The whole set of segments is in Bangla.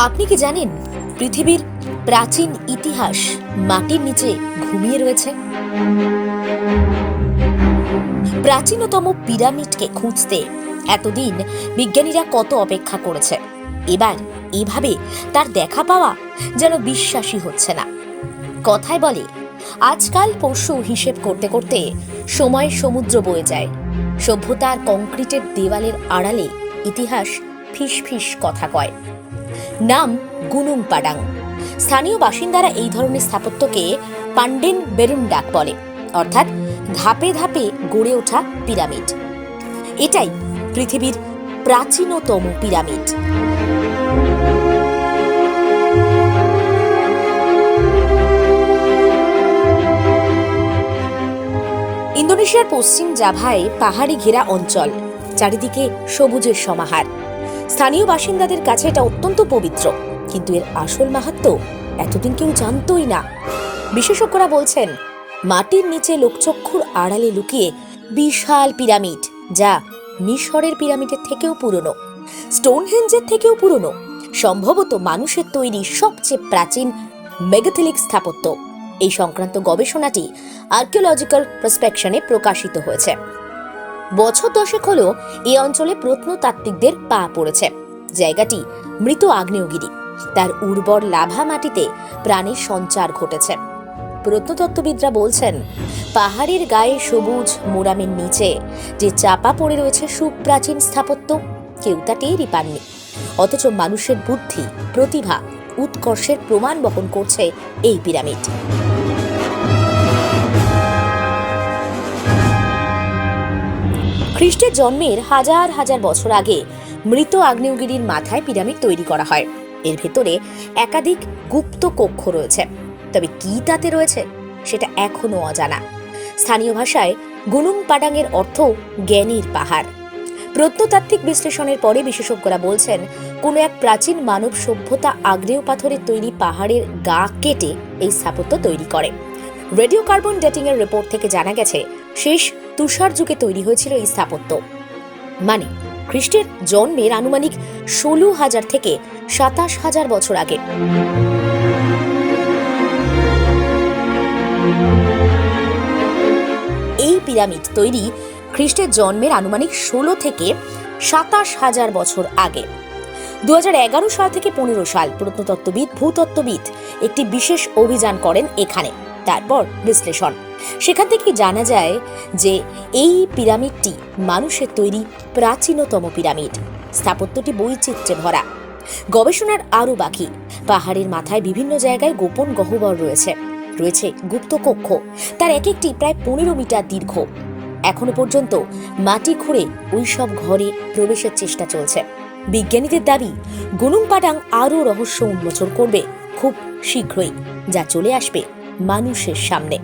আপনি কি জানেন, পৃথিবীর প্রাচীন ইতিহাস মাটির নিচে ঘুমিয়ে রয়েছে? প্রাচীনতম পিরামিডকে খুঁজতে এতদিন বিজ্ঞানীরা কত অপেক্ষা করেছে? এবার এভাবে তার দেখা পাওয়া যেন বিশ্বাসই হচ্ছে না। কথায় বলে, আজকাল পরশু হিসেব করতে করতে সময় সমুদ্র বয়ে যায়। সভ্যতার কংক্রিটের দেওয়ালের আড়ালে ইতিহাস ফিস ফিস কথা কয়। নাম গুনুং পাডাং স্থানীয় বাসিন্দারা এই ধরনের স্থাপত্যকে পান্ডেন বেরুন ডাক বলে, অর্থাৎ ধাপে ধাপে গড়ে ওঠা পিরামিড। এটাই পৃথিবীর প্রাচীনতম পিরামিড। ইন্দোনেশিয়ার পশ্চিম জাভায় পাহাড়ি ঘেরা অঞ্চল, চারিদিকে সবুজের সমাহার। স্থানীয় বাসিন্দাদের কাছে এটা অত্যন্ত পবিত্র, কিন্তু এর আসল মাহাত্ম এতদিন কেউ জানতই না। বিশেষজ্ঞরা বলছেন, মাটির নিচে লোকচক্ষুর আড়ালে লুকিয়ে বিশাল পিরামিড, যা মিশরের পিরামিডের থেকেও পুরনো স্টোনহেঞ্জের থেকেও পুরনো, সম্ভবত মানুষের তৈরি সবচেয়ে প্রাচীন মেগাথেলিক স্থাপত্য। এই সংক্রান্ত গবেষণাটি আর্কিওলজিক্যাল প্রসপেকশনে প্রকাশিত হয়েছে। বছর দশেক হলো এই অঞ্চলে প্রত্নতাত্ত্বিকদের পা পড়েছে। জায়গাটি মৃত আগ্নেয়গিরি। তার উর্বর লাভা মাটিতে প্রাণীর সঞ্চার ঘটেছে। প্রত্নতত্ত্ববিদরা বলছেন, পাহাড়ের গায়ে সবুজ মোরামের নিচে যে চাপা পড়ে রয়েছে সুপ্রাচীন স্থাপত্য, কেউ তা টেরই পাননি। অথচ মানুষের বুদ্ধি, প্রতিভা, উৎকর্ষের প্রমাণ বহন করছে এই পিরামিড। খ্রিস্টের জন্মের হাজার হাজার বছর আগে মৃত আগ্নেয়গিরির মাথায় পিরামিড তৈরি করা হয়। এর ভেতরে একাধিক গুপ্ত কক্ষ রয়েছে। তবে কি তাতে রয়েছে, সেটা এখনও অজানা। স্থানীয় ভাষায় গুনুং পাডাংয়ের অর্থ জ্ঞানীর পাহাড়। প্রত্নতাত্ত্বিক বিশ্লেষণের পরে বিশেষজ্ঞরা বলছেন, কোনো এক প্রাচীন মানব সভ্যতা আগ্নেয় পাথরের তৈরি পাহাড়ের গা কেটে এই স্থাপত্য তৈরি করে। রেডিও কার্বন ডেটিং এর রিপোর্ট থেকে জানা গেছে শেষ তুষার যুগে তৈরি হয়েছিল এই স্থাপত্য। মানে খ্রিস্টের জন্মের আনুমানিক ষোলো হাজার থেকে সাতাশ হাজার বছর আগে। এই পিরামিড তৈরি খ্রিস্টের জন্মের আনুমানিক ষোলো থেকে সাতাশ হাজার বছর আগে। দু হাজার এগারো সাল থেকে পনেরো সাল প্রত্নতত্ত্ববিদ, ভূতত্ত্ববিদ একটি বিশেষ অভিযান করেন এখানে। তারপর বিশ্লেষণ। সেখান থেকে জানা যায় যে এই পিরামিডটি মানুষের তৈরি প্রাচীনতম পিরামিড। স্থাপত্যটি বৈচিত্র্যে ভরা গবেষণার আরও বাকি। পাহাড়ের মাথায় বিভিন্ন জায়গায় গোপন গহ্বর রয়েছে। রয়েছে গুপ্ত কক্ষ। তার এক একটি প্রায় পনেরো মিটার দীর্ঘ। এখনও পর্যন্ত মাটি খুঁড়ে ওই সব ঘরে প্রবেশের চেষ্টা চলছে। বিজ্ঞানীদের দাবি গুনুং পাডাং আরও রহস্য উন্মোচন করবে খুব শীঘ্রই, যা চলে আসবে মানুষের সামনে।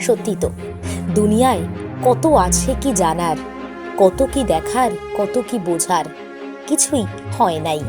সত্যি তো, দুনিয়ায় কত আছে কি জানার, কত কি দেখার, কত কি বোঝার, কিছুই হয় নাই।